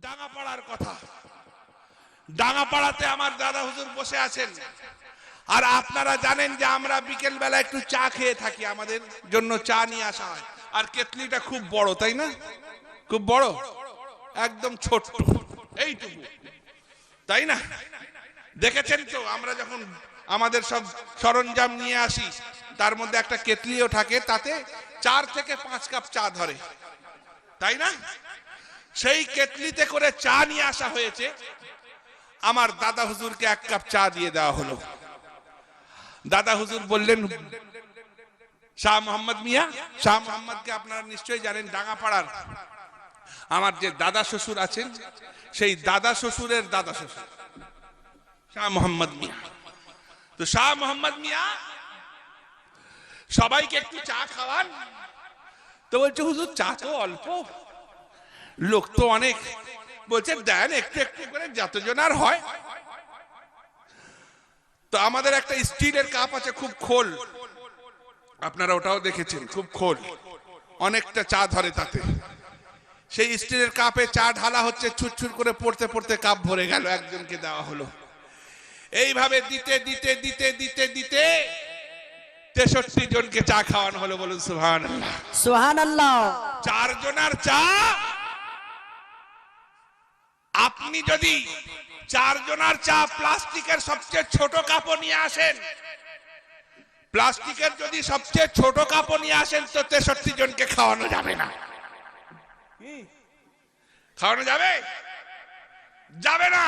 ডাঙাপাড়ার কথা। ডাঙাপাড়াতে আমার দাদা হুজুর বসে আছেন। আর আপনারা জানেন যে আমরা বিকেল বেলা একটু চা খেয়ে থাকি, আমাদের জন্য চা নিয়ে আসা হয়। আর কেতলিটা খুব বড়, তাই না? খুব বড়? একদম ছোট্ট। এইটুকু। তাই না? দেখেছেন তো, আমরা যখন আমাদের সব সরঞ্জাম নিয়ে আসি, তার মধ্যে একটা কেতলিও থাকে, তাতে চার থেকে পাঁচ কাপ চা ধরে। তাই না? সেই কেতলিতে করে চা নিয়ে আসা হয়েছে। আমার দাদা হুজুরকে এক কাপ চা দিয়ে দেওয়া হলো। দাদা হুজুর বললেন, শাহ মোহাম্মদ মিয়া, শাহ মোহাম্মদকে আপনারা নিশ্চয়ই জানেন ডাঙ্গাপাড়ার আমার যে দাদা শ্বশুর আছেন, সেই দাদা শ্বশুরের দাদা শ্বশুর। শাহ মোহাম্মদ মিয়া। তো শাহ মোহাম্মদ মিয়া, সবাইকে একটু চা খাওয়ান। তো বলছে, হুজুর, চা তো অল্প। লোক তো অনেক। বলছে দেন একটু একটু করে যতজন আর হয়। তো আমাদের একটা স্টিলের কাপ আছে খুব খোল। আপনারা ওটাও দেখেছেন খুব খোল। অনেকটা চা ধরে তাতে। সেই স্টিলের কাপে চা ঢালা হচ্ছে ছুটছুট করে পড়তে পড়তে কাপ ভরে গেল একজনকে দেওয়া হলো। এইভাবে দিতে দিতে দিতে দিতে দিতে তেষট্টি জনকে চা খাওয়ানো হলো বলুন সুহান সুহান আল্লাহ চার জনার চা আপনি যদি চার জনার চা প্লাস্টিকের সবচেয়ে ছোট কাপও নিয়ে আসেন, প্লাস্টিকের যদি সবচেয়ে ছোট কাপও নিয়ে আসেন, তো তেষট্টি জনকে খাওয়ানো যাবে না। খাওয়ানো যাবে? যাবে না।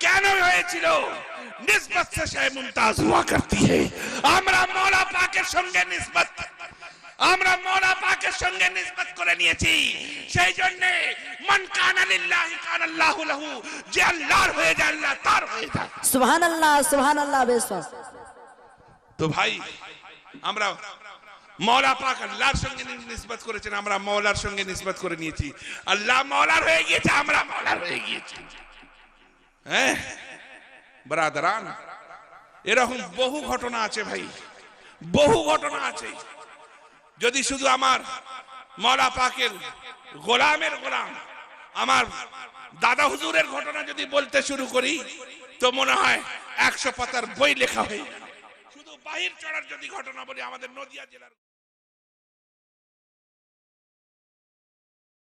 কেন হয়েছিল? হুয়া আমরা মৌলা পাকের সঙ্গে নিসবত আমরা মৌলা পাকের সঙ্গে নিসবত করে নিয়েছি। সেই জন্য মান কানা লিল্লাহি কানা আল্লাহু লাহু যে আল্লাহর হয়ে যায় আল্লাহ তার হয়ে যায়। সুহান আল্লাহ সুহান বিশ্বাস তো ভাই আমরা মৌলা পাক আল্লাহর সঙ্গে নিসবত করেছেন আমরা মৌলার সঙ্গে নিসবত করে নিয়েছি। আল্লাহ মৌলার হয়ে গিয়েছে আমরা মৌলার হয়ে গিয়েছি। হ্যাঁ? ব্রাদারান এরকম বহু ঘটনা আছে ভাই বহু ঘটনা আছে। যদি শুধু আমার মৌলা পাকের গোলামের গোলাম আমার দাদা হুজুরের ঘটনা যদি বলতে শুরু করি, তো মনে হয় একশো পাতার বই লেখা হয়ে। শুধু বাহির চড়ার যদি ঘটনা বলি, আমাদের নদিয়া জেলার